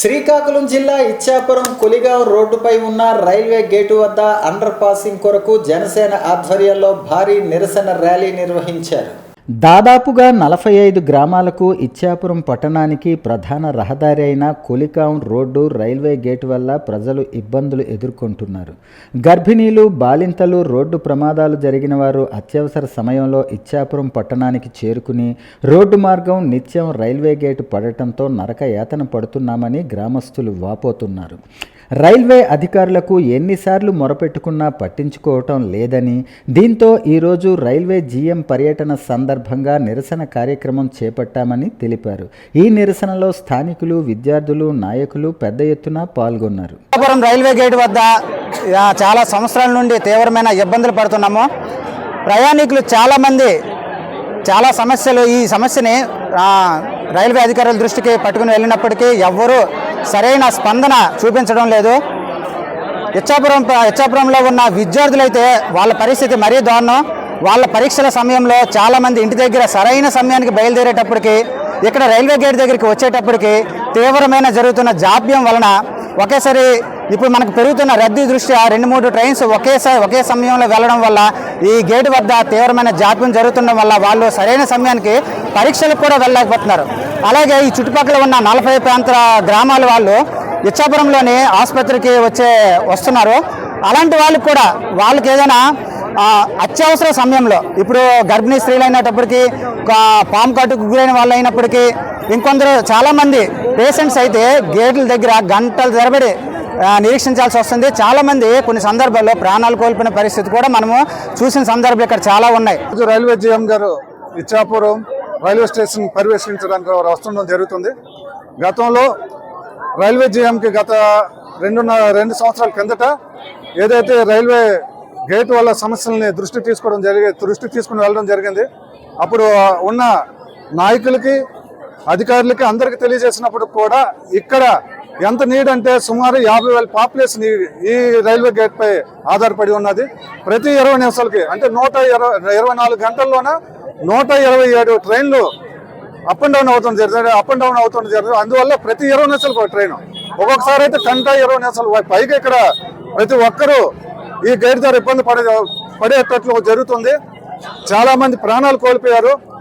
శ్రీకాకుళం జిల్లా ఇచ్చాపురం కొలిగావ్ రోడ్డుపై ఉన్న రైల్వే గేటు వద్ద అండర్ పాసింగ్ కొరకు జనసేన ఆధ్వర్యంలో భారీ నిరసన ర్యాలీ నిర్వహించారు. దాదాపుగా నలభై ఐదు గ్రామాలకు ఇచ్చాపురం పట్టణానికి ప్రధాన రహదారి అయిన కొలికాం రోడ్డు రైల్వే గేటు వల్ల ప్రజలు ఇబ్బందులు ఎదుర్కొంటున్నారు. గర్భిణీలు బాలింతలు రోడ్డు ప్రమాదాలు జరిగిన వారు అత్యవసర సమయంలో ఇచ్చాపురం పట్టణానికి చేరుకుని రోడ్డు మార్గం నిత్యం రైల్వే గేటు పడటంతో నరక యాతన పడుతున్నామని గ్రామస్తులు వాపోతున్నారు. రైల్వే అధికారులకు ఎన్నిసార్లు మొరపెట్టుకున్నా పట్టించుకోవటం లేదని దీంతో ఈరోజు రైల్వే జీఎం పర్యటన సందర్భంగా నిరసన కార్యక్రమం చేపట్టామని తెలిపారు. ఈ నిరసనలో స్థానికులు విద్యార్థులు నాయకులు పెద్ద ఎత్తున పాల్గొన్నారు. రైల్వే గేట్ వద్ద చాలా సంవత్సరాల నుండి తీవ్రమైన ఇబ్బందులు పడుతున్నాము. ప్రయాణికులు చాలామంది చాలా సమస్యలు ఈ సమస్యని రైల్వే అధికారుల దృష్టికి పట్టుకుని వెళ్ళినప్పటికీ ఎవ్వరూ సరైన స్పందన చూపించడం లేదు. ఇచ్చాపురం ఇచ్చాపురంలో ఉన్న విద్యార్థులైతే వాళ్ళ పరిస్థితి మరీ దారుణం. వాళ్ళ పరీక్షల సమయంలో చాలామంది ఇంటి దగ్గర సరైన సమయానికి బయలుదేరేటప్పటికి ఇక్కడ రైల్వే గేట్ దగ్గరికి వచ్చేటప్పటికి తీవ్రమైన జరుగుతున్న జాప్యం వలన ఒకేసారి ఇప్పుడు మనకు పెరుగుతున్న రద్దీ దృష్ట్యా రెండు మూడు ట్రైన్స్ ఒకేసారి ఒకే సమయంలో వెళ్ళడం వల్ల ఈ గేటు వద్ద తీవ్రమైన జాప్యం జరుగుతుండడం వల్ల వాళ్ళు సరైన సమయానికి పరీక్షలకు కూడా వెళ్ళలేకపోతున్నారు. అలాగే ఈ చుట్టుపక్కల ఉన్న నలభై ప్రాంత గ్రామాల వాళ్ళు ఇచ్చాపురంలోని ఆసుపత్రికి వచ్చే వస్తున్నారు. అలాంటి వాళ్ళకి కూడా వాళ్ళకి ఏదైనా అత్యవసర సమయంలో ఇప్పుడు గర్భిణీ స్త్రీలు అయినప్పటికీ పాము కట్టుకు గురైన వాళ్ళు అయినప్పటికీ ఇంకొందరు చాలామంది పేషెంట్స్ అయితే గేట్ల దగ్గర గంటల తరబడి నిరీక్షించాల్సి వస్తుంది. చాలామంది కొన్ని సందర్భాల్లో ప్రాణాలు కోల్పోయిన పరిస్థితి కూడా మనము చూసిన సందర్భాలు ఇక్కడ చాలా ఉన్నాయి. రైల్వే జీఎం గారు ఇచ్చాపురం రైల్వే స్టేషన్ పర్యవేక్షించడానికి వారు వస్తుండడం జరుగుతుంది. గతంలో రైల్వే జీఎంకి గత రెండున్నర రెండు సంవత్సరాల కిందట ఏదైతే రైల్వే గేట్ వల్ల సమస్యల్ని దృష్టి తీసుకోవడం జరిగే దృష్టి తీసుకుని వెళ్ళడం జరిగింది. అప్పుడు ఉన్న నాయకులకి అధికారులకి అందరికీ తెలియజేసినప్పుడు కూడా ఇక్కడ ఎంత నీడ్ అంటే సుమారు యాభై వేల పాపులేషన్ ఈ- ఈ రైల్వే గేట్పై ఆధారపడి ఉన్నది. ప్రతి ఇరవై నిమిషాలకి అంటే నూట ఇరవై ఇరవై నాలుగు గంటల్లోన నూట ఇరవై ఏడు ట్రైన్లు అప్ అండ్ డౌన్ అవుతుంది జరుగుతుంది అప్ అండ్ డౌన్ అవుతుంది జరుగుతుంది అందువల్ల ప్రతి ఇరవై నిమిషాలకు ఒక ట్రైన్ ఒక్కొక్కసారి అయితే గంట ఇరవై నిమిషాలు. పైగా ఇక్కడ ప్రతి ఒక్కరూ ఈ గైడ్ ద్వారా ఇబ్బంది పడే పడేటట్లు జరుగుతుంది. చాలా మంది ప్రాణాలు కోల్పోయారు.